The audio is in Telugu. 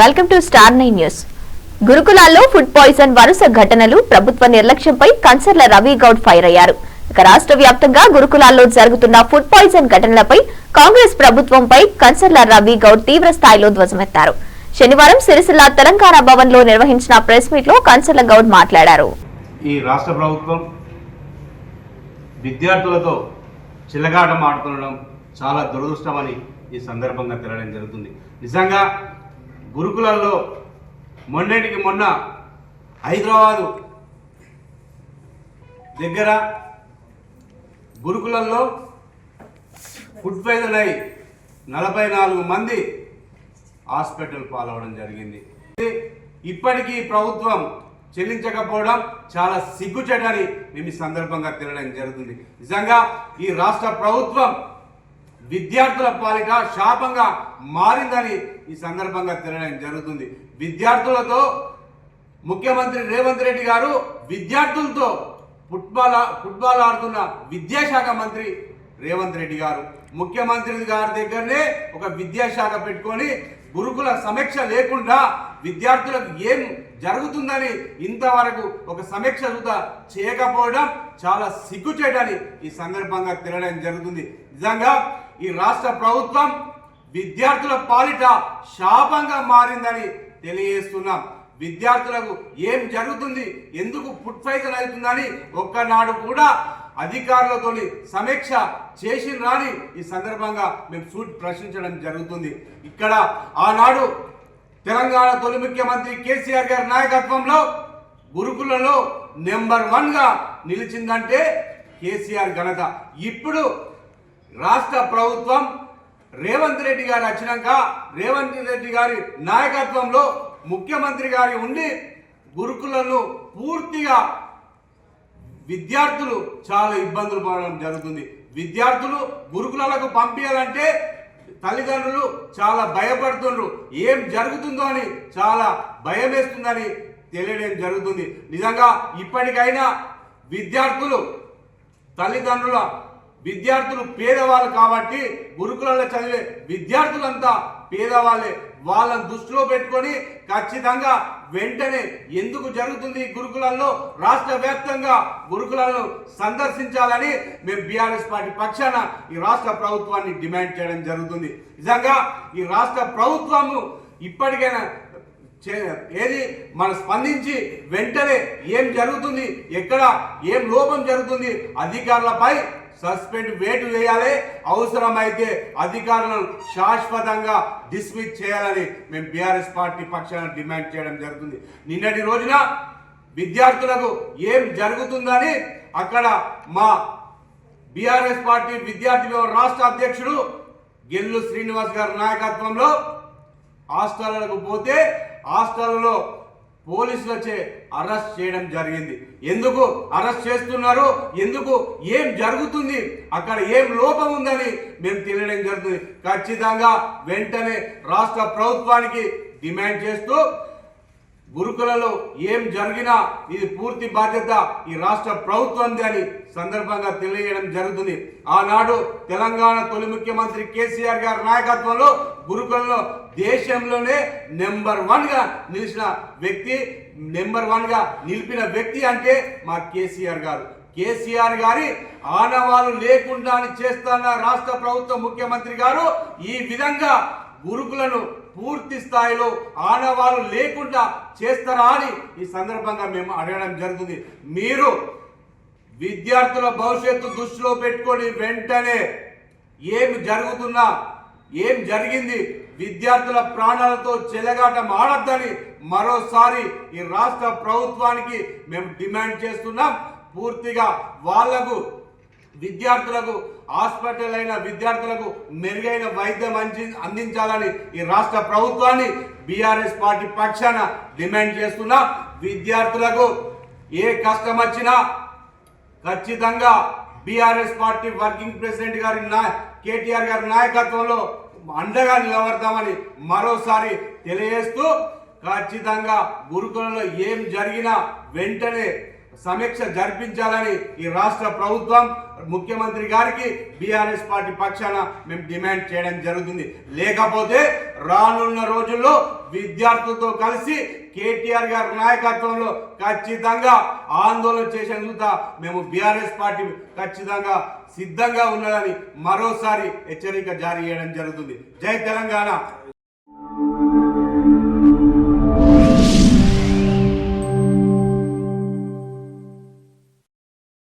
Welcome to star nine news. గురుకులాల్లో ఫుడ్ పాయిజన్ వరుస ఘటనలు ప్రభుత్వ నిర్లక్ష్యంపై కన్సర్ల రవి గౌడ్ ఫైర్ అయ్యారు. ఇక రాష్ట్ర వ్యాప్తంగా గురుకులాల్లో జరుగుతున్న ఫుడ్ పాయిజన్ ఘటనలపై కాంగ్రెస్ ప్రభుత్వంపై కన్సర్ల రవి గౌడ్ తీవ్ర స్థాయిలో ధ్వజమెత్తారు. శనివారం సిరిసిల్ల తెలంగాణ భవన్లో నిర్వహించిన ప్రెస్ మీట్లో కన్సర్ల గౌడ్ మాట్లాడారు. ఈ రాష్ట్ర ప్రభుత్వం విద్యార్థులతో చిలగాటం ఆడుతుండడం చాలా దురదృష్టమని ఈ సందర్భంగా తెలడం జరుగుతుంది. నిజంగా గురుకులల్లో మొన్నటికి మొన్న హైదరాబాదు దగ్గర గురుకులంలో ఫుడ్ పాయిజన్ అయి నలభై నాలుగు మంది హాస్పిటల్ పాలవడం జరిగింది. ఇప్పటికీ ప్రభుత్వం చెల్లించకపోవడం చాలా సిగ్గుచేటని మేము ఈ సందర్భంగా తినడం జరుగుతుంది. నిజంగా ఈ రాష్ట్ర ప్రభుత్వం విద్యార్థుల పాలిట శాపంగా మారిందని ఈ సందర్భంగా తినడం జరుగుతుంది. విద్యార్థులతో ముఖ్యమంత్రి రేవంత్ రెడ్డి గారు విద్యార్థులతో ఫుట్బాల్ ఆ- ఫుట్బాల్ ఆడుతున్న విద్యాశాఖ మంత్రి రేవంత్ రెడ్డి గారు. ముఖ్యమంత్రి గారి దగ్గరనే ఒక విద్యాశాఖ పెట్టుకొని గురుకుల సమీక్ష లేకుండా విద్యార్థులకు ఏం జరుగుతుందని ఇంతవరకు ఒక సమీక్ష సుతా చేయకపోవడం చాలా సిగ్గు సిగ్గుచేటని ఈ సందర్భంగా తినడం జరుగుతుంది. నిజంగా ఈ రాష్ట్ర ప్రభుత్వం విద్యార్థుల పాలిట శాపంగా మారిందని తెలియజేస్తున్నాం. విద్యార్థులకు ఏం జరుగుతుంది ఎందుకు ఫుడ్ పాయిజన్ అవుతుందని ఒక్కనాడు కూడా అధికారులతోని సమీక్ష చేసిన రాని ఈ సందర్భంగా మేము సూట్ ప్రశ్నించడం జరుగుతుంది. ఇక్కడ ఆనాడు తెలంగాణ తొలి ముఖ్యమంత్రి కేసీఆర్ గారి నాయకత్వంలో గురుకులలో నెంబర్ వన్గా నిలిచిందంటే కేసీఆర్ ఘనత. ఇప్పుడు రాష్ట్ర ప్రభుత్వం రేవంత్ రెడ్డి గారు వచ్చినాక రేవంత్ రెడ్డి గారి నాయకత్వంలో ముఖ్యమంత్రి గారి ఉండి గురుకులను పూర్తిగా విద్యార్థులు చాలా ఇబ్బందులు పడడం జరుగుతుంది. విద్యార్థులు గురుకులాలకు పంపించాలంటే తల్లిదండ్రులు చాలా భయపడుతుండ్రు. ఏం జరుగుతుందో అని చాలా భయం వేస్తుందని తెలియడం జరుగుతుంది. నిజంగా ఇప్పటికైనా విద్యార్థులు తల్లిదండ్రుల విద్యార్థులు పేదవాళ్ళు కాబట్టి గురుకులలో చదివే విద్యార్థులంతా పేదవాళ్ళే. వాళ్ళని దృష్టిలో పెట్టుకొని ఖచ్చితంగా వెంటనే ఎందుకు జరుగుతుంది గురుకులంలో గురుకులాల్లో? రాష్ట్ర వ్యాప్తంగా గురుకులాలను సందర్శించాలని మేము బీఆర్ఎస్ పార్టీ పక్షాన ఈ రాష్ట్ర ప్రభుత్వాన్ని డిమాండ్ చేయడం జరుగుతుంది. నిజంగా ఈ రాష్ట్ర ప్రభుత్వము ఇప్పటికైనా ఏది మన స్పందించి వెంటనే ఏం జరుగుతుంది ఎక్కడ ఏం లోపం జరుగుతుంది అధికారులపై సస్పెండ్ వేటు వేయాలి. అవసరమైతే అధికారులను శాశ్వతంగా డిస్మిస్ చేయాలని మేము బీఆర్ఎస్ పార్టీ పక్షాన డిమాండ్ చేయడం జరుగుతుంది. నిన్నటి రోజున విద్యార్థులకు ఏం జరుగుతుందని అక్కడ మా బీఆర్ఎస్ పార్టీ విద్యార్థి రాష్ట్ర అధ్యక్షుడు గెల్లు శ్రీనివాస్ గారి నాయకత్వంలో హాస్టళ్ళకు పోతే హాస్టల్లో పోలీసులచే అరెస్ట్ చేయడం జరిగింది. ఎందుకు అరెస్ట్ చేస్తున్నారు? ఎందుకు ఏం జరుగుతుంది? అక్కడ ఏం లోపం ఉందని మేము తెలియడం జరుగుతుంది. ఖచ్చితంగా వెంటనే రాష్ట్ర ప్రభుత్వానికి డిమాండ్ చేస్తూ గురుకులలో ఏం జరిగినా ఇది పూర్తి బాధ్యత ఈ రాష్ట్ర ప్రభుత్వంది అని సందర్భంగా తెలియజేయడం జరుగుతుంది. ఆనాడు తెలంగాణ తొలి ముఖ్యమంత్రి కేసీఆర్ గారి నాయకత్వంలో గురుకులలో దేశంలోనే నెంబర్ వన్గా నిలిచిన వ్యక్తి నెంబర్ వన్గా నిలిపిన వ్యక్తి అంటే మా కేసీఆర్ గారు. కేసీఆర్ గారి ఆనవాలు లేకుండా చేస్తున్న రాష్ట్ర ప్రభుత్వ ముఖ్యమంత్రి గారు ఈ విధంగా గురుకులను పూర్తి స్థాయిలో ఆడవాళ్ళు లేకుండా చేస్తారా అని ఈ సందర్భంగా మేము అడగడం జరుగుతుంది. మీరు విద్యార్థుల భవిష్యత్తు దృష్టిలో పెట్టుకొని వెంటనే ఏమి జరుగుతున్నా ఏం జరిగింది విద్యార్థుల ప్రాణాలతో చెలగాటం ఆడద్దని మరోసారి ఈ రాష్ట్ర ప్రభుత్వానికి మేము డిమాండ్ చేస్తున్నాం. పూర్తిగా వాళ్ళకు విద్యార్థులకు హాస్పిటల్ అయిన విద్యార్థులకు మెరుగైన వైద్యం అంది- అందించాలని ఈ రాష్ట్ర ప్రభుత్వాన్ని బీఆర్ఎస్ పార్టీ పక్షాన డిమాండ్ చేస్తున్నా విద్యార్థులకు ఏ కష్టం వచ్చినా ఖచ్చితంగా బీఆర్ఎస్ పార్టీ వర్కింగ్ ప్రెసిడెంట్ గారి నా కేటీఆర్ గారి నాయకత్వంలో అండగా నిలబడతామని మరోసారి తెలియజేస్తూ ఖచ్చితంగా గురుకులంలో ఏం జరిగినా వెంటనే సమీక్ష జరిపించాలని ఈ రాష్ట్ర ప్రభుత్వం ముఖ్యమంత్రి గారికి బీఆర్ఎస్ పార్టీ పక్షాన మేము డిమాండ్ చేయడం జరుగుతుంది. లేకపోతే రానున్న రోజుల్లో విద్యార్థులతో కలిసి కేటీఆర్ గారి నాయకత్వంలో ఖచ్చితంగా ఆందోళన చేసేందుకు మేము బీఆర్ఎస్ పార్టీ ఖచ్చితంగా సిద్ధంగా ఉన్నదని మరోసారి హెచ్చరిక జారీ చేయడం జరుగుతుంది. జై తెలంగాణ.